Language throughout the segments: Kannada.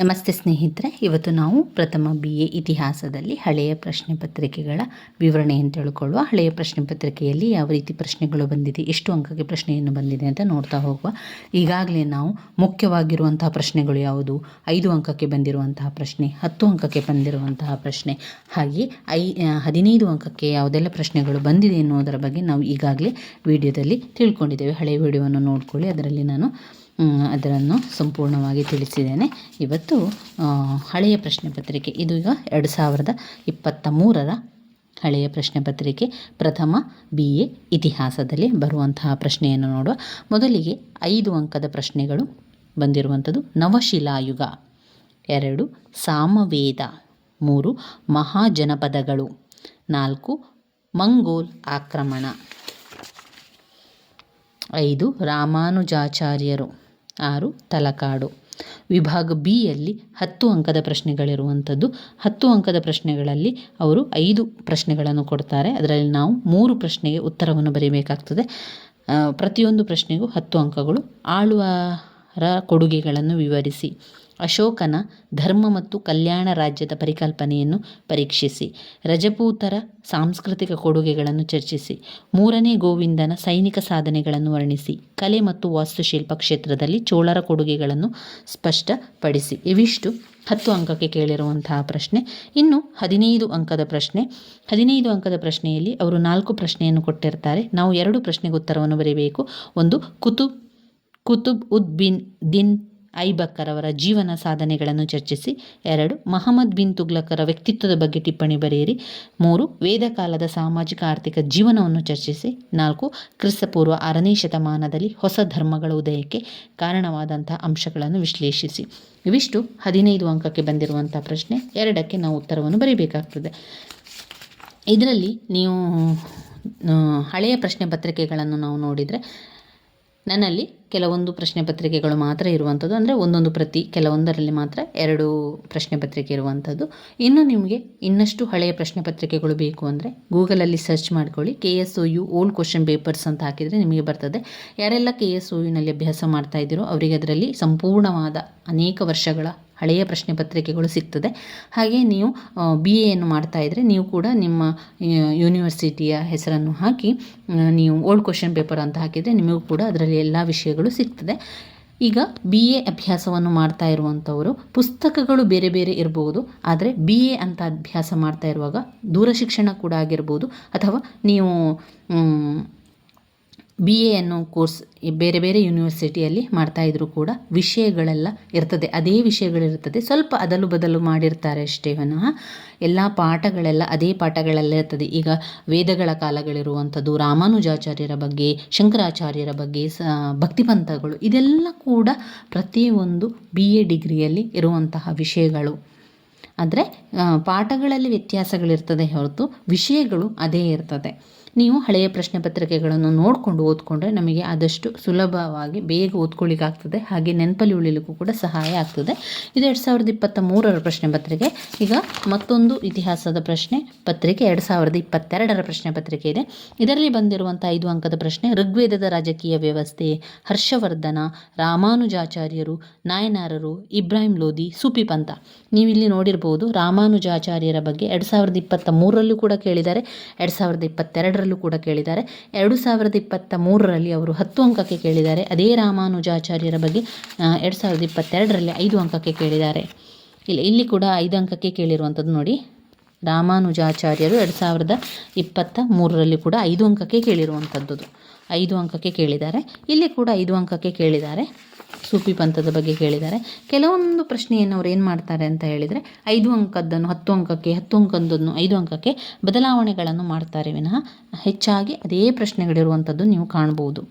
ನಮಸ್ತೆ ಸ್ನೇಹಿತರೆ, ಇವತ್ತು ನಾವು ಪ್ರಥಮ ಬಿ ಎ ಇತಿಹಾಸದಲ್ಲಿ ಹಳೆಯ ಪ್ರಶ್ನೆ ಪತ್ರಿಕೆಗಳ ವಿವರಣೆಯನ್ನು ತಿಳ್ಕೊಳ್ಳುವ. ಹಳೆಯ ಪ್ರಶ್ನೆ ಪತ್ರಿಕೆಯಲ್ಲಿ ಯಾವ ರೀತಿ ಪ್ರಶ್ನೆಗಳು ಬಂದಿದೆ, ಎಷ್ಟು ಅಂಕಕ್ಕೆ ಪ್ರಶ್ನೆಯನ್ನು ಬಂದಿದೆ ಅಂತ ನೋಡ್ತಾ ಹೋಗುವ. ಈಗಾಗಲೇ ನಾವು ಮುಖ್ಯವಾಗಿರುವಂತಹ ಪ್ರಶ್ನೆಗಳು ಯಾವುದು, ಐದು ಅಂಕಕ್ಕೆ ಬಂದಿರುವಂತಹ ಪ್ರಶ್ನೆ, ಹತ್ತು ಅಂಕಕ್ಕೆ ಬಂದಿರುವಂತಹ ಪ್ರಶ್ನೆ, ಹಾಗೆ ಐ ಹದಿನೈದು ಅಂಕಕ್ಕೆ ಯಾವುದೆಲ್ಲ ಪ್ರಶ್ನೆಗಳು ಬಂದಿದೆ ಎನ್ನುವುದರ ಬಗ್ಗೆ ನಾವು ಈಗಾಗಲೇ ವಿಡಿಯೋದಲ್ಲಿ ತಿಳ್ಕೊಂಡಿದ್ದೇವೆ. ಹಳೆಯ ವಿಡಿಯೋವನ್ನು ನೋಡ್ಕೊಳ್ಳಿ, ಅದರಲ್ಲಿ ನಾನು ಅದನ್ನು ಸಂಪೂರ್ಣವಾಗಿ ತಿಳಿಸಿದ್ದೇನೆ. ಇವತ್ತು ಹಳೆಯ ಪ್ರಶ್ನೆ ಪತ್ರಿಕೆ. ಇದು ಈಗ ಎರಡು ಸಾವಿರದ ಇಪ್ಪತ್ತ ಮೂರರ ಹಳೆಯ ಪ್ರಶ್ನೆ ಪತ್ರಿಕೆ. ಪ್ರಥಮ ಬಿ ಎ ಇತಿಹಾಸದಲ್ಲಿ ಬರುವಂತಹ ಪ್ರಶ್ನೆಯನ್ನು ನೋಡುವ. ಮೊದಲಿಗೆ ಐದು ಅಂಕದ ಪ್ರಶ್ನೆಗಳು ಬಂದಿರುವಂಥದ್ದು. ನವಶಿಲಾಯುಗ. ಎರಡು, ಸಾಮವೇದ. ಮೂರು, ಮಹಾಜನಪದಗಳು. ನಾಲ್ಕು, ಮಂಗೋಲ್ ಆಕ್ರಮಣ. ಐದು, ರಾಮಾನುಜಾಚಾರ್ಯರು. ಆರು, ತಲಕಾಡು. ವಿಭಾಗ ಬಿಯಲ್ಲಿ ಹತ್ತು ಅಂಕದ ಪ್ರಶ್ನೆಗಳಿರುವಂಥದ್ದು. ಹತ್ತು ಅಂಕದ ಪ್ರಶ್ನೆಗಳಲ್ಲಿ ಅವರು ಐದು ಪ್ರಶ್ನೆಗಳನ್ನು ಕೊಡ್ತಾರೆ. ಅದರಲ್ಲಿ ನಾವು ಮೂರು ಪ್ರಶ್ನೆಗೆ ಉತ್ತರವನ್ನು ಬರೀಬೇಕಾಗ್ತದೆ. ಪ್ರತಿಯೊಂದು ಪ್ರಶ್ನೆಗೂ ಹತ್ತು ಅಂಕಗಳು ಆಳುವರ ಕೊಡುಗೆಗಳನ್ನು ವಿವರಿಸಿ. ಅಶೋಕನ ಧರ್ಮ ಮತ್ತು ಕಲ್ಯಾಣ ರಾಜ್ಯದ ಪರಿಕಲ್ಪನೆಯನ್ನು ಪರೀಕ್ಷಿಸಿ. ರಜಪೂತರ ಸಾಂಸ್ಕೃತಿಕ ಕೊಡುಗೆಗಳನ್ನು ಚರ್ಚಿಸಿ. ಮೂರನೇ ಗೋವಿಂದನ ಸೈನಿಕ ಸಾಧನೆಗಳನ್ನು ವರ್ಣಿಸಿ. ಕಲೆ ಮತ್ತು ವಾಸ್ತುಶಿಲ್ಪ ಕ್ಷೇತ್ರದಲ್ಲಿ ಚೋಳರ ಕೊಡುಗೆಗಳನ್ನು ಸ್ಪಷ್ಟಪಡಿಸಿ. ಇವಿಷ್ಟು ಹತ್ತು ಅಂಕಕ್ಕೆ ಕೇಳಿರುವಂತಹ ಪ್ರಶ್ನೆ. ಇನ್ನು ಹದಿನೈದು ಅಂಕದ ಪ್ರಶ್ನೆ. ಹದಿನೈದು ಅಂಕದ ಪ್ರಶ್ನೆಯಲ್ಲಿ ಅವರು ನಾಲ್ಕು ಪ್ರಶ್ನೆಯನ್ನು ಕೊಟ್ಟಿರ್ತಾರೆ. ನಾವು ಎರಡು ಪ್ರಶ್ನೆಗೆ ಉತ್ತರವನ್ನು ಬರೀಬೇಕು. ಒಂದು ಕುತುಬ್ ಕುತುಬ್ ಉದ್ ಬಿನ್, ದಿನ್ ಐಬಕ್ಕರ್ ಅವರ ಜೀವನ ಸಾಧನೆಗಳನ್ನು ಚರ್ಚಿಸಿ, ಎರಡು, ಮಹಮ್ಮದ್ ಬಿನ್ ತುಗ್ಲಕರ ವ್ಯಕ್ತಿತ್ವದ ಬಗ್ಗೆ ಟಿಪ್ಪಣಿ ಬರೆಯಿರಿ, ಮೂರು ವೇದಕಾಲದ ಸಾಮಾಜಿಕ ಆರ್ಥಿಕ ಜೀವನವನ್ನು ಚರ್ಚಿಸಿ, ನಾಲ್ಕು, ಕ್ರಿಸ್ತಪೂರ್ವ ಆರನೇ ಶತಮಾನದಲ್ಲಿ ಹೊಸ ಧರ್ಮಗಳ ಉದಯಕ್ಕೆ ಕಾರಣವಾದಂತಹ ಅಂಶಗಳನ್ನು ವಿಶ್ಲೇಷಿಸಿ. ಇವಿಷ್ಟು ಹದಿನೈದು ಅಂಕಕ್ಕೆ ಬಂದಿರುವಂಥ ಪ್ರಶ್ನೆ. ಎರಡಕ್ಕೆ ನಾವು ಉತ್ತರವನ್ನು ಬರೀಬೇಕಾಗ್ತದೆ. ಇದರಲ್ಲಿ ನೀವು ಹಳೆಯ ಪ್ರಶ್ನೆ ಪತ್ರಿಕೆಗಳನ್ನು ನಾವು ನೋಡಿದರೆ ನನ್ನಲ್ಲಿ ಕೆಲವೊಂದು ಪ್ರಶ್ನೆ ಪತ್ರಿಕೆಗಳು ಮಾತ್ರ ಇರುವಂಥದ್ದು. ಅಂದರೆ ಒಂದೊಂದು ಪ್ರತಿ ಕೆಲವೊಂದರಲ್ಲಿ ಮಾತ್ರ ಎರಡು ಪ್ರಶ್ನೆ ಪತ್ರಿಕೆ ಇರುವಂಥದ್ದು. ಇನ್ನು ನಿಮಗೆ ಇನ್ನಷ್ಟು ಹಳೆಯ ಪ್ರಶ್ನೆ ಪತ್ರಿಕೆಗಳು ಬೇಕು ಅಂದರೆ ಗೂಗಲಲ್ಲಿ ಸರ್ಚ್ ಮಾಡ್ಕೊಳ್ಳಿ. K S O U old question papers ಅಂತ ಹಾಕಿದರೆ ನಿಮಗೆ ಬರ್ತದೆ. ಯಾರೆಲ್ಲ ಕೆ ಎಸ್ ಒ ಯುನಲ್ಲಿ ಅಭ್ಯಾಸ ಮಾಡ್ತಾ ಇದ್ದೀರೋ ಅವರಿಗೆ ಅದರಲ್ಲಿ ಸಂಪೂರ್ಣವಾದ ಅನೇಕ ವರ್ಷಗಳ ಹಳೆಯ ಪ್ರಶ್ನೆ ಪತ್ರಿಕೆಗಳು ಸಿಗ್ತದೆ. ಹಾಗೆ ನೀವು ಬಿ ಎಯನ್ನು ಇದ್ದರೆ ನೀವು ಕೂಡ ನಿಮ್ಮ ಯೂನಿವರ್ಸಿಟಿಯ ಹೆಸರನ್ನು ಹಾಕಿ ನೀವು ಓಲ್ಡ್ ಕ್ವಶನ್ ಪೇಪರ್ ಅಂತ ಹಾಕಿದರೆ ನಿಮಗೂ ಕೂಡ ಅದರಲ್ಲಿ ಎಲ್ಲ ವಿಷಯಗಳು ಸಿಗ್ತದೆ. ಈಗ ಬಿ ಎ ಅಭ್ಯಾಸವನ್ನು ಮಾಡ್ತಾ ಇರುವಂಥವರು ಪುಸ್ತಕಗಳು ಬೇರೆ ಬೇರೆ ಇರಬಹುದು ಆದರೆ ಬಿ ಎ ಅಂತ ಅಭ್ಯಾಸ ಮಾಡ್ತಾ ಇರುವಾಗ ದೂರಶಿಕ್ಷಣ ಕೂಡ ಆಗಿರ್ಬೋದು, ಅಥವಾ ನೀವು ಬಿ ಎ ಅನ್ನೋ ಕೋರ್ಸ್ ಬೇರೆ ಬೇರೆ ಯೂನಿವರ್ಸಿಟಿಯಲ್ಲಿ ಮಾಡ್ತಾಯಿದ್ರು ಕೂಡ ವಿಷಯಗಳೆಲ್ಲ ಇರ್ತದೆ. ಅದೇ ವಿಷಯಗಳಿರ್ತದೆ ಸ್ವಲ್ಪ ಅದಲು ಬದಲು ಮಾಡಿರ್ತಾರೆ ಅಷ್ಟೇ ವಿನಃ. ಎಲ್ಲ ಪಾಠಗಳೆಲ್ಲ ಅದೇ ಪಾಠಗಳೆಲ್ಲ ಇರ್ತದೆ. ಈಗ ವೇದಗಳ ಕಾಲಗಳಿರುವಂಥದ್ದು, ರಾಮಾನುಜಾಚಾರ್ಯರ ಬಗ್ಗೆ, ಶಂಕರಾಚಾರ್ಯರ ಬಗ್ಗೆ, ಸ, ಭಕ್ತಿಪಂಥಗಳು ಇದೆಲ್ಲ ಕೂಡ ಪ್ರತಿಯೊಂದು ಬಿ ಎ ಡಿಗ್ರಿಯಲ್ಲಿ ಇರುವಂತಹ ವಿಷಯಗಳು. ಆದರೆ ಪಾಠಗಳಲ್ಲಿ ವ್ಯತ್ಯಾಸಗಳಿರ್ತದೆ ಹೊರತು ವಿಷಯಗಳು ಅದೇ ಇರ್ತದೆ. ನೀವು ಹಳೆಯ ಪ್ರಶ್ನೆ ಪತ್ರಿಕೆಗಳನ್ನು ನೋಡಿಕೊಂಡು ಓದ್ಕೊಂಡ್ರೆ ನಮಗೆ ಆದಷ್ಟು ಸುಲಭವಾಗಿ ಬೇಗ ಓದ್ಕೊಳ್ಳಿಕ್ಕಾಗ್ತದೆ. ಹಾಗೆ ನೆನಪಲ್ಲಿ ಉಳಿಲಿಕ್ಕೂ ಕೂಡ ಸಹಾಯ ಆಗ್ತದೆ. ಇದು ಎರಡು ಸಾವಿರದ ಇಪ್ಪತ್ತ ಮೂರರ ಪ್ರಶ್ನೆ ಪತ್ರಿಕೆ. ಈಗ ಮತ್ತೊಂದು ಇತಿಹಾಸದ ಪ್ರಶ್ನೆ ಪತ್ರಿಕೆ, ಎರಡು ಸಾವಿರದ ಇಪ್ಪತ್ತೆರಡರ ಪ್ರಶ್ನೆ ಪತ್ರಿಕೆ ಇದೆ. ಇದರಲ್ಲಿ ಬಂದಿರುವಂಥ ಐದು ಅಂಕದ ಪ್ರಶ್ನೆ, ಋಗ್ವೇದದ ರಾಜಕೀಯ ವ್ಯವಸ್ಥೆ, ಹರ್ಷವರ್ಧನ, ರಾಮಾನುಜಾಚಾರ್ಯರು, ನಾಯನಾರರು, ಇಬ್ರಾಹಿಂ ಲೋಧಿ ಸುಪಿ ಪಂಥ. ನೀವಿಲ್ಲಿ ನೋಡಿರ್ಬೋದು ರಾಮಾನುಜಾಚಾರ್ಯರ ಬಗ್ಗೆ ಎರಡು ಸಾವಿರದ ಇಪ್ಪತ್ತ ಮೂರರಲ್ಲೂ ಕೂಡ ಕೇಳಿದ್ದಾರೆ. ಎರಡು ಸಾವಿರದ ಇಪ್ಪತ್ತೆರಡರ ಕೂಡ ಕೇಳಿದ್ದಾರೆ. ಎರಡು ಸಾವಿರದ ಇಪ್ಪತ್ತ ಮೂರರಲ್ಲಿ ಅವರು ಹತ್ತು ಅಂಕಕ್ಕೆ ಕೇಳಿದ್ದಾರೆ. ಅದೇ ರಾಮಾನುಜಾಚಾರ್ಯರ ಬಗ್ಗೆ ಎರಡು ಸಾವಿರದ ಇಪ್ಪತ್ತೆರಡರಲ್ಲಿ ಐದು ಅಂಕಕ್ಕೆ ಕೇಳಿದ್ದಾರೆ. ಇಲ್ಲಿ ಇಲ್ಲಿ ಕೂಡ ಐದು ಅಂಕಕ್ಕೆ ಕೇಳಿರುವಂಥದ್ದು ನೋಡಿ. ರಾಮಾನುಜಾಚಾರ್ಯರು ಎರಡು ಸಾವಿರದ ಇಪ್ಪತ್ತ ಮೂರರಲ್ಲಿ ಕೂಡ ಐದು ಅಂಕಕ್ಕೆ ಕೇಳಿರುವಂಥದ್ದು. ಐದು ಅಂಕಕ್ಕೆ ಕೇಳಿದ್ದಾರೆ. ಇಲ್ಲಿ ಕೂಡ ಐದು ಅಂಕಕ್ಕೆ ಕೇಳಿದ್ದಾರೆ. ಸೂಫಿ ಪಂಥದ ಬಗ್ಗೆ ಕೇಳಿದ್ದಾರೆ ಕೆಲವೊಂದು ಪ್ರಶ್ನೆಯನ್ನು ಅವ್ರು ಏನು ಮಾಡ್ತಾರೆ ಅಂತ ಹೇಳಿದರೆ, ಐದು ಅಂಕದ್ದನ್ನು, ಹತ್ತು ಅಂಕಕ್ಕೆ, ಹತ್ತು ಅಂಕದ್ದನ್ನು, ಐದು ಅಂಕಕ್ಕೆ ಬದಲಾವಣೆಗಳನ್ನು ಮಾಡ್ತಾರೆ ವಿನಃ ಹೆಚ್ಚಾಗಿ ಅದೇ ಪ್ರಶ್ನೆಗಳಿರುವಂಥದ್ದು ನೀವು ಕಾಣ್ಬೋದು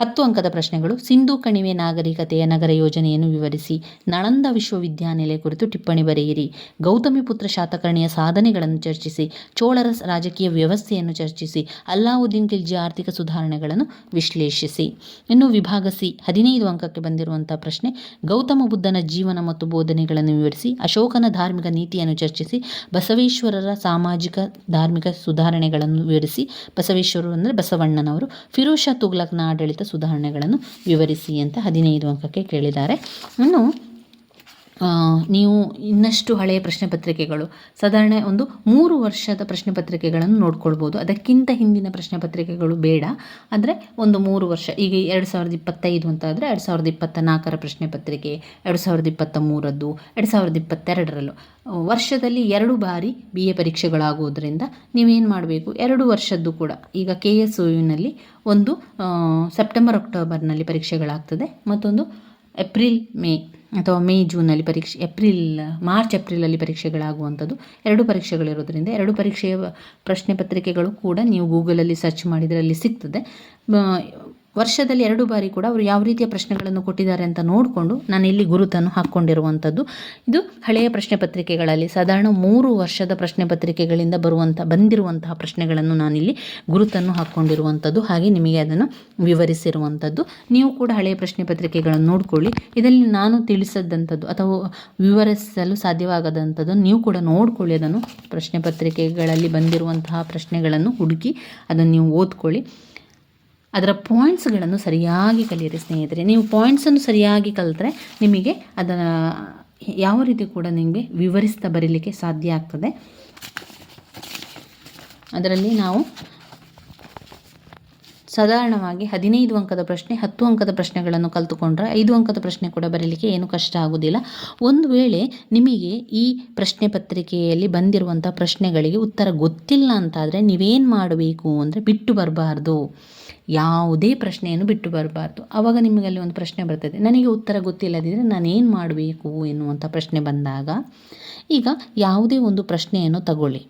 ಹತ್ತು ಅಂಕದ ಪ್ರಶ್ನೆಗಳು. ಸಿಂಧು ಕಣಿವೆ ನಾಗರಿಕತೆಯ ನಗರ ಯೋಜನೆಯನ್ನು ವಿವರಿಸಿ. ನಳಂದ ವಿಶ್ವವಿದ್ಯಾನಿಲಯ ಕುರಿತು ಟಿಪ್ಪಣಿ ಬರೆಯಿರಿ. ಗೌತಮಿ ಪುತ್ರ ಶಾತಕರ್ಣಿಯ ಸಾಧನೆಗಳನ್ನು ಚರ್ಚಿಸಿ. ಚೋಳರ ರಾಜಕೀಯ ವ್ಯವಸ್ಥೆಯನ್ನು ಚರ್ಚಿಸಿ. ಅಲ್ಲಾವುದ್ದೀನ್ ಖಿಲ್ಜಿ ಆರ್ಥಿಕ ಸುಧಾರಣೆಗಳನ್ನು ವಿಶ್ಲೇಷಿಸಿ. ಇನ್ನು ವಿಭಾಗ ಸಿ, ಹದಿನೈದು ಅಂಕಕ್ಕೆ ಬಂದಿರುವಂಥ ಪ್ರಶ್ನೆ. ಗೌತಮ ಬುದ್ಧನ ಜೀವನ ಮತ್ತು ಬೋಧನೆಗಳನ್ನು ವಿವರಿಸಿ. ಅಶೋಕನ ಧಾರ್ಮಿಕ ನೀತಿಯನ್ನು ಚರ್ಚಿಸಿ. ಬಸವೇಶ್ವರರ ಸಾಮಾಜಿಕ ಧಾರ್ಮಿಕ ಸುಧಾರಣೆಗಳನ್ನು ವಿವರಿಸಿ. ಬಸವೇಶ್ವರರು ಅಂದರೆ ಬಸವಣ್ಣನವರು. ಫಿರೋಷಾ ತುಗ್ಲಕ್ನ ಆಡಳಿತ ಸುಧಾರಣೆಗಳನ್ನು ವಿವರಿಸಿ ಅಂತ ಹದಿನೈದು ಅಂಕಕ್ಕೆ ಕೇಳಿದ್ದಾರೆ. ಇನ್ನು ನೀವು ಇನ್ನಷ್ಟು ಹಳೆಯ ಪ್ರಶ್ನೆ ಪತ್ರಿಕೆಗಳು, ಸಾಧಾರಣ ಒಂದು ಮೂರು ವರ್ಷದ ಪ್ರಶ್ನೆ ಪತ್ರಿಕೆಗಳನ್ನು ನೋಡ್ಕೊಳ್ಬೋದು. ಅದಕ್ಕಿಂತ ಹಿಂದಿನ ಪ್ರಶ್ನೆ ಪತ್ರಿಕೆಗಳು ಬೇಡ. ಅಂದರೆ ಒಂದು ಮೂರು ವರ್ಷ, ಈಗ ಎರಡು ಸಾವಿರದ ಇಪ್ಪತ್ತೈದು ಅಂತ ಆದರೆ ಎರಡು ಸಾವಿರದ ಇಪ್ಪತ್ತ ನಾಲ್ಕರ ಪ್ರಶ್ನೆ ಪತ್ರಿಕೆ, ಎರಡು ಸಾವಿರದ ಇಪ್ಪತ್ತ ಮೂರದ್ದು ಎರಡು ಸಾವಿರದ ಇಪ್ಪತ್ತೆರಡರಲ್ಲೂ. ವರ್ಷದಲ್ಲಿ ಎರಡು ಬಾರಿ ಬಿ ಎ ಪರೀಕ್ಷೆಗಳಾಗುವುದರಿಂದ ನೀವೇನು ಮಾಡಬೇಕು? ಎರಡು ವರ್ಷದ್ದು ಕೂಡ. ಈಗ ಕೆ ಎಸ್ ಯುನಲ್ಲಿ ಒಂದು ಸೆಪ್ಟೆಂಬರ್, ಅಕ್ಟೋಬರ್ನಲ್ಲಿ ಪರೀಕ್ಷೆಗಳಾಗ್ತದೆ. ಮತ್ತೊಂದು, ಏಪ್ರಿಲ್, ಮೇ. ಅಥವಾ ಮೇ ಜೂನಲ್ಲಿ ಪರೀಕ್ಷೆ, ಏಪ್ರಿಲ್, ಮಾರ್ಚ್, ಏಪ್ರಿಲಲ್ಲಿ ಪರೀಕ್ಷೆಗಳಾಗುವಂಥದ್ದು. ಎರಡು ಪರೀಕ್ಷೆಗಳಿರೋದ್ರಿಂದ ಎರಡು ಪರೀಕ್ಷೆಯ ಪ್ರಶ್ನೆ ಪತ್ರಿಕೆಗಳು ಕೂಡ ನೀವು ಗೂಗಲಲ್ಲಿ ಸರ್ಚ್ ಮಾಡಿದರೆ ಅಲ್ಲಿ ಸಿಗ್ತದೆ. ವರ್ಷದಲ್ಲಿ ಎರಡು ಬಾರಿ ಕೂಡ ಅವರು ಯಾವ ರೀತಿಯ ಪ್ರಶ್ನೆಗಳನ್ನು ಕೊಟ್ಟಿದ್ದಾರೆ ಅಂತ ನೋಡಿಕೊಂಡು ನಾನು ಇಲ್ಲಿ ಗುರುತನ್ನು ಹಾಕ್ಕೊಂಡಿರುವಂಥದ್ದು. ಇದು ಹಳೆಯ ಪ್ರಶ್ನೆ ಪತ್ರಿಕೆಗಳಲ್ಲಿ, ಸಾಧಾರಣ ಮೂರು ವರ್ಷದ ಪ್ರಶ್ನೆ ಪತ್ರಿಕೆಗಳಿಂದ ಬರುವಂಥ, ಬಂದಿರುವಂತಹ ಪ್ರಶ್ನೆಗಳನ್ನು ನಾನಿಲ್ಲಿ ಗುರುತನ್ನು ಹಾಕ್ಕೊಂಡಿರುವಂಥದ್ದು. ಹಾಗೆ ನಿಮಗೆ ಅದನ್ನು ವಿವರಿಸಿರುವಂಥದ್ದು. ನೀವು ಕೂಡ ಹಳೆಯ ಪ್ರಶ್ನೆ ಪತ್ರಿಕೆಗಳನ್ನು ನೋಡಿಕೊಳ್ಳಿ. ಇದರಲ್ಲಿ ನಾನು ತಿಳಿಸದಂಥದ್ದು ಅಥವಾ ವಿವರಿಸಲು ಸಾಧ್ಯವಾಗದಂಥದ್ದು, ನೀವು ಕೂಡ ನೋಡಿಕೊಳ್ಳಿ ಅದನ್ನು. ಪ್ರಶ್ನೆ ಪತ್ರಿಕೆಗಳಲ್ಲಿ ಬಂದಿರುವಂತಹ ಪ್ರಶ್ನೆಗಳನ್ನು ಹುಡುಕಿ ಅದನ್ನು ನೀವು ಓದ್ಕೊಳ್ಳಿ. ಅದರ ಪಾಯಿಂಟ್ಸ್ಗಳನ್ನು ಸರಿಯಾಗಿ ಕಲಿಯಿರಿ ಸ್ನೇಹಿತರೆ. ನೀವು ಪಾಯಿಂಟ್ಸನ್ನು ಸರಿಯಾಗಿ ಕಲಿತ್ರೆ ನಿಮಗೆ ಅದರ ಯಾವ ರೀತಿ ಕೂಡ ನಿಮಗೆ ವಿವರಿಸ್ತಾ ಬರೀಲಿಕ್ಕೆ ಸಾಧ್ಯ ಆಗ್ತದೆ. ಅದರಲ್ಲಿ ನಾವು ಸಾಧಾರಣವಾಗಿ ಹದಿನೈದು ಅಂಕದ ಪ್ರಶ್ನೆ, ಹತ್ತು ಅಂಕದ ಪ್ರಶ್ನೆಗಳನ್ನು ಕಲಿತುಕೊಂಡ್ರೆ ಐದು ಅಂಕದ ಪ್ರಶ್ನೆ ಕೂಡ ಬರೀಲಿಕ್ಕೆ ಏನು ಕಷ್ಟ ಆಗೋದಿಲ್ಲ. ಒಂದು ವೇಳೆ ನಿಮಗೆ ಈ ಪ್ರಶ್ನೆ ಪತ್ರಿಕೆಯಲ್ಲಿ ಬಂದಿರುವಂಥ ಪ್ರಶ್ನೆಗಳಿಗೆ ಉತ್ತರ ಗೊತ್ತಿಲ್ಲ ಅಂತಾದರೆ ನೀವೇನು ಮಾಡಬೇಕು ಅಂದರೆ ಬಿಟ್ಟು ಬರಬಾರ್ದು. ಯಾವುದೇ ಪ್ರಶ್ನೆಯನ್ನು ಬಿಟ್ಟು ಬರಬಾರ್ದು. ಆವಾಗ ನಿಮಗೆ ಅಲ್ಲಿ ಒಂದು ಪ್ರಶ್ನೆ ಬರ್ತದೆ, ನನಗೆ ಉತ್ತರ ಗೊತ್ತಿಲ್ಲದಿದ್ದರೆ ನಾನೇನು ಮಾಡಬೇಕು ಎನ್ನುವಂಥ ಪ್ರಶ್ನೆ ಬಂದಾಗ, ಈಗ ಯಾವುದೇ ಒಂದು ಪ್ರಶ್ನೆಯನ್ನು ತಗೊಳ್ಳಿ.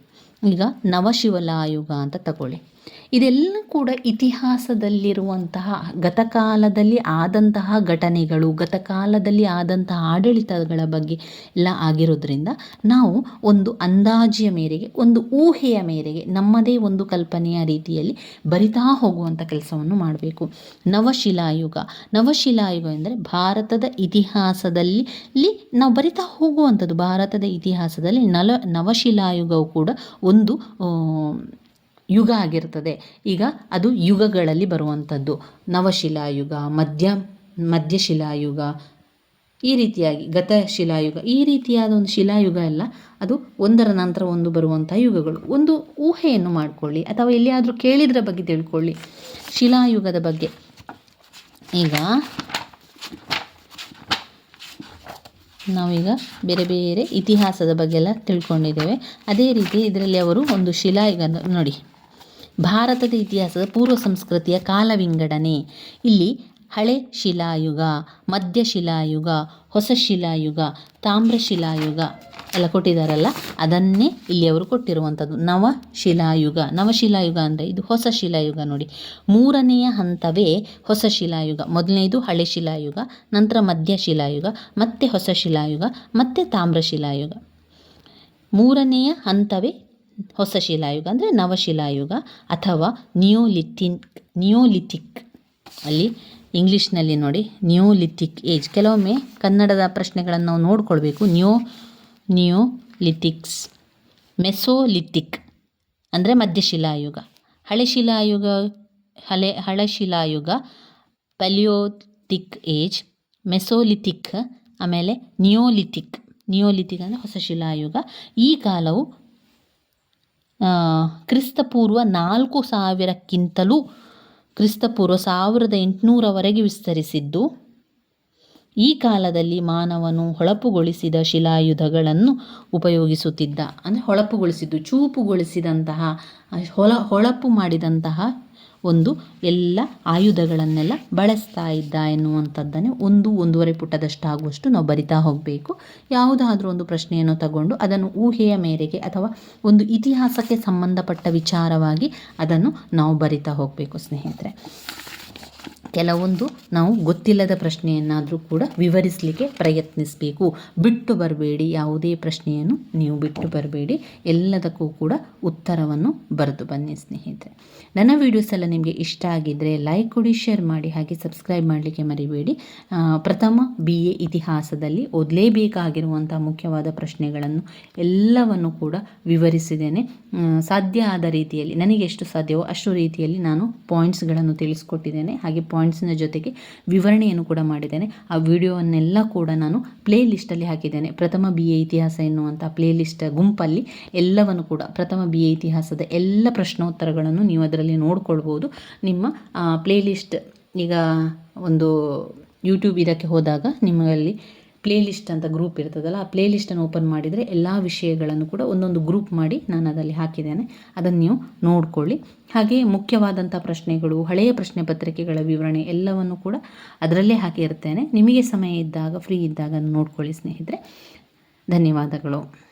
ಈಗ ನವಶಿವಲಾಯುಗ ಅಂತ ತಗೊಳ್ಳಿ. ಇದೆಲ್ಲ ಕೂಡ ಇತಿಹಾಸದಲ್ಲಿರುವಂತಹ ಗತಕಾಲದಲ್ಲಿ ಆದಂತಹ ಘಟನೆಗಳು, ಗತಕಾಲದಲ್ಲಿ ಆದಂತಹ ಆಡಳಿತಗಳ ಬಗ್ಗೆ ಎಲ್ಲ ಆಗಿರೋದ್ರಿಂದ ನಾವು ಒಂದು ಅಂದಾಜಿಯ ಮೇರೆಗೆ, ಒಂದು ಊಹೆಯ ಮೇರೆಗೆ ನಮ್ಮದೇ ಒಂದು ಕಲ್ಪನೆಯ ರೀತಿಯಲ್ಲಿ ಬರಿತಾ ಹೋಗುವಂಥ ಕೆಲಸವನ್ನು ಮಾಡಬೇಕು. ನವಶಿಲಾಯುಗ. ನವಶಿಲಾಯುಗ ಎಂದರೆ ಭಾರತದ ಇತಿಹಾಸದಲ್ಲಿ ನಾವು ಬರಿತಾ ಹೋಗುವಂಥದ್ದು. ಭಾರತದ ಇತಿಹಾಸದಲ್ಲಿ ನಲ, ನವಶಿಲಾಯುಗವು ಕೂಡ ಒಂದು ಯುಗ ಆಗಿರ್ತದೆ. ಈಗ ಅದು ಯುಗಗಳಲ್ಲಿ ಬರುವಂಥದ್ದು. ನವಶಿಲಾಯುಗ, ಮಧ್ಯ, ಮಧ್ಯಶಿಲಾಯುಗ, ಈ ರೀತಿಯಾಗಿ ಗತ ಶಿಲಾಯುಗ ಈ ರೀತಿಯಾದ ಒಂದು ಶಿಲಾಯುಗ ಎಲ್ಲ ಅದು ಒಂದರ ನಂತರ ಒಂದು ಬರುವಂಥ ಯುಗಗಳು. ಒಂದು ಊಹೆಯನ್ನು ಮಾಡಿಕೊಳ್ಳಿ ಅಥವಾ ಎಲ್ಲಿಯಾದರೂ ಕೇಳಿದ್ರ ಬಗ್ಗೆ ತಿಳ್ಕೊಳ್ಳಿ. ಶಿಲಾಯುಗದ ಬಗ್ಗೆ. ಈಗ ನಾವೀಗ ಬೇರೆ ಬೇರೆ ಇತಿಹಾಸದ ಬಗ್ಗೆ ಎಲ್ಲ ತಿಳ್ಕೊಂಡಿದ್ದೇವೆ. ಅದೇ ರೀತಿ ಇದರಲ್ಲಿ ಅವರು ಒಂದು ಶಿಲಾಯುಗ ನೋಡಿ. ಭಾರತದ ಇತಿಹಾಸದ ಪೂರ್ವ ಸಂಸ್ಕೃತಿಯ ಕಾಲ ವಿಂಗಡಣೆ ಇಲ್ಲಿ ಹಳೆ ಶಿಲಾಯುಗ, ಮಧ್ಯ ಶಿಲಾಯುಗ, ಹೊಸ ಶಿಲಾಯುಗ, ತಾಮ್ರ ಶಿಲಾಯುಗ ಎಲ್ಲ ಕೊಟ್ಟಿದ್ದಾರಲ್ಲ, ಅದನ್ನೇ ಇಲ್ಲಿ ಅವರು ಕೊಟ್ಟಿರುವಂಥದ್ದು. ನವ ಶಿಲಾಯುಗ. ನವಶಿಲಾಯುಗ ಅಂದರೆ ಇದು ಹೊಸ ಶಿಲಾಯುಗ ನೋಡಿ. ಮೂರನೆಯ ಹಂತವೇ ಹೊಸ ಶಿಲಾಯುಗ. ಮೊದಲನೇದು ಹಳೆ ಶಿಲಾಯುಗ, ನಂತರ ಮಧ್ಯ ಶಿಲಾಯುಗ, ಮತ್ತೆ ಹೊಸ ಶಿಲಾಯುಗ, ಮತ್ತೆ ತಾಮ್ರ ಶಿಲಾಯುಗ. ಮೂರನೆಯ ಹಂತವೇ ಹೊಸ ಶಿಲಾಯುಗ ಅಂದರೆ ನವಶಿಲಾಯುಗ ಅಥವಾ ನಿಯೋಲಿಥಿಕ್ ನಿಯೋಲಿಥಿಕ್. ಅಲ್ಲಿ ಇಂಗ್ಲೀಷ್ನಲ್ಲಿ ನೋಡಿ, ನಿಯೋಲಿಥಿಕ್ ಏಜ್. ಕೆಲವೊಮ್ಮೆ ಕನ್ನಡದ ಪ್ರಶ್ನೆಗಳನ್ನು ನಾವು ನೋಡ್ಕೊಳ್ಬೇಕು. ನಿಯೋ, ನಿಯೋಲಿಥಿಕ್ಸ್, ಮೆಸೋಲಿಥಿಕ್ ಅಂದರೆ ಮಧ್ಯಶಿಲಾಯುಗ. ಹಳೆ ಶಿಲಾಯುಗ, ಹಳೆ ಹಳೆ ಶಿಲಾಯುಗ, ಪಲಿಯೋಥಿಕ್ ಏಜ್, ಮೆಸೋಲಿಥಿಕ್, ಆಮೇಲೆ ನಿಯೋಲಿಥಿಕ್. ನಿಯೋಲಿಥಿಕ್ ಅಂದರೆ ಹೊಸ ಶಿಲಾಯುಗ ಈ ಕಾಲವು ಕ್ರಿಸ್ತಪೂರ್ವ ನಾಲ್ಕು ಸಾವಿರಕ್ಕಿಂತಲೂ ಕ್ರಿಸ್ತಪೂರ್ವ ಸಾವಿರದ ಎಂಟುನೂರವರೆಗೆ ವಿಸ್ತರಿಸಿದ್ದು, ಈ ಕಾಲದಲ್ಲಿ ಮಾನವನು ಹೊಳಪುಗೊಳಿಸಿದ ಶಿಲಾಯುಧಗಳನ್ನು ಉಪಯೋಗಿಸುತ್ತಿದ್ದ, ಅಂದರೆ ಹೊಳಪುಗೊಳಿಸಿದ್ದು, ಚೂಪುಗೊಳಿಸಿದಂತಹ ಹೊಳ, ಹೊಳಪು ಮಾಡಿದಂತಹ ಒಂದು ಎಲ್ಲ ಆಯುಧಗಳನ್ನೆಲ್ಲ ಬಳಸ್ತಾ ಇದ್ದ ಎನ್ನುವಂಥದ್ದನ್ನೇ ಒಂದು ಒಂದೂವರೆ ಪುಟದಷ್ಟಾಗುವಷ್ಟು ನಾವು ಬರಿತಾ ಹೋಗಬೇಕು. ಯಾವುದಾದ್ರೂ ಒಂದು ಪ್ರಶ್ನೆಯನ್ನು ತಗೊಂಡು ಅದನ್ನು ಊಹೆಯ ಮೇರೆಗೆ ಅಥವಾ ಒಂದು ಇತಿಹಾಸಕ್ಕೆ ಸಂಬಂಧಪಟ್ಟ ವಿಚಾರವಾಗಿ ಅದನ್ನು ನಾವು ಬರಿತಾ ಹೋಗಬೇಕು ಸ್ನೇಹಿತರೆ. ಕೆಲವೊಂದು ನಾವು ಗೊತ್ತಿಲ್ಲದ ಪ್ರಶ್ನೆಯನ್ನಾದರೂ ಕೂಡ ವಿವರಿಸಲಿಕ್ಕೆ ಪ್ರಯತ್ನಿಸಬೇಕು. ಬಿಟ್ಟು ಬರಬೇಡಿ, ಯಾವುದೇ ಪ್ರಶ್ನೆಯನ್ನು ನೀವು ಬಿಟ್ಟು ಬರಬೇಡಿ. ಎಲ್ಲದಕ್ಕೂ ಕೂಡ ಉತ್ತರವನ್ನು ಬರೆದು ಬನ್ನಿ ಸ್ನೇಹಿತರೆ. ನನ್ನ ವೀಡಿಯೋಸ್ ಎಲ್ಲ ನಿಮಗೆ ಇಷ್ಟ ಆಗಿದ್ದರೆ ಲೈಕ್ ಕೊಡಿ ಶೇರ್ ಮಾಡಿ, ಹಾಗೆ ಸಬ್ಸ್ಕ್ರೈಬ್ ಮಾಡಲಿಕ್ಕೆ ಮರಿಬೇಡಿ. ಪ್ರಥಮ ಬಿ ಎ ಇತಿಹಾಸದಲ್ಲಿ ಓದಲೇಬೇಕಾಗಿರುವಂಥ ಮುಖ್ಯವಾದ ಪ್ರಶ್ನೆಗಳನ್ನು ಎಲ್ಲವನ್ನು ಕೂಡ ವಿವರಿಸಿದ್ದೇನೆ. ಸಾಧ್ಯ ಆದ ರೀತಿಯಲ್ಲಿ, ನನಗೆ ಎಷ್ಟು ಸಾಧ್ಯವೋ ಅಷ್ಟು ರೀತಿಯಲ್ಲಿ ನಾನು ಪಾಯಿಂಟ್ಸ್ಗಳನ್ನು ತಿಳಿಸ್ಕೊಟ್ಟಿದ್ದೇನೆ. ಹಾಗೆ ಪಾಯಿಂಟ್ ಪಾಯಿಂಟ್ಸ್ನ ಜೊತೆಗೆ ವಿವರಣೆಯನ್ನು ಕೂಡ ಮಾಡಿದ್ದೇನೆ. ಆ ವಿಡಿಯೋವನ್ನೆಲ್ಲ ಕೂಡ ನಾನು ಪ್ಲೇ ಲಿಸ್ಟಲ್ಲಿ ಹಾಕಿದ್ದೇನೆ. ಪ್ರಥಮ ಬಿ ಎ ಇತಿಹಾಸ ಎನ್ನುವಂಥ ಪ್ಲೇ ಲಿಸ್ಟ್ ಗುಂಪಲ್ಲಿ ಎಲ್ಲವನ್ನು ಕೂಡ ಪ್ರಥಮ ಬಿ ಎ ಇತಿಹಾಸದ ಎಲ್ಲ ಪ್ರಶ್ನೋತ್ತರಗಳನ್ನು ನೀವು ಅದರಲ್ಲಿ ನೋಡ್ಕೊಳ್ಬೋದು. ನಿಮ್ಮ ಪ್ಲೇ ಲಿಸ್ಟ್ ಈಗ ಒಂದು ಯೂಟ್ಯೂಬ್ ಇದಕ್ಕೆ ಹೋದಾಗ ನಿಮ್ಮಲ್ಲಿ ಪ್ಲೇ ಲಿಸ್ಟ್ ಅಂತ ಗ್ರೂಪ್ ಇರ್ತದಲ್ಲ, ಆ ಪ್ಲೇ ಲಿಸ್ಟನ್ನು ಓಪನ್ ಮಾಡಿದರೆ ಎಲ್ಲ ವಿಷಯಗಳನ್ನು ಕೂಡ ಒಂದೊಂದು ಗ್ರೂಪ್ ಮಾಡಿ ನಾನು ಅದರಲ್ಲಿ ಹಾಕಿದ್ದೇನೆ. ಅದನ್ನು ನೀವು ನೋಡ್ಕೊಳ್ಳಿ. ಹಾಗೆ ಮುಖ್ಯವಾದಂಥ ಪ್ರಶ್ನೆಗಳು, ಹಳೆಯ ಪ್ರಶ್ನೆ ಪತ್ರಿಕೆಗಳ ವಿವರಣೆ ಎಲ್ಲವನ್ನು ಕೂಡ ಅದರಲ್ಲೇ ಹಾಕಿರ್ತೇನೆ ನಿಮಗೆ ಸಮಯ ಇದ್ದಾಗ ಫ್ರೀ ಇದ್ದಾಗ ನೋಡ್ಕೊಳ್ಳಿ ಸ್ನೇಹಿತರೆ. ಧನ್ಯವಾದಗಳು.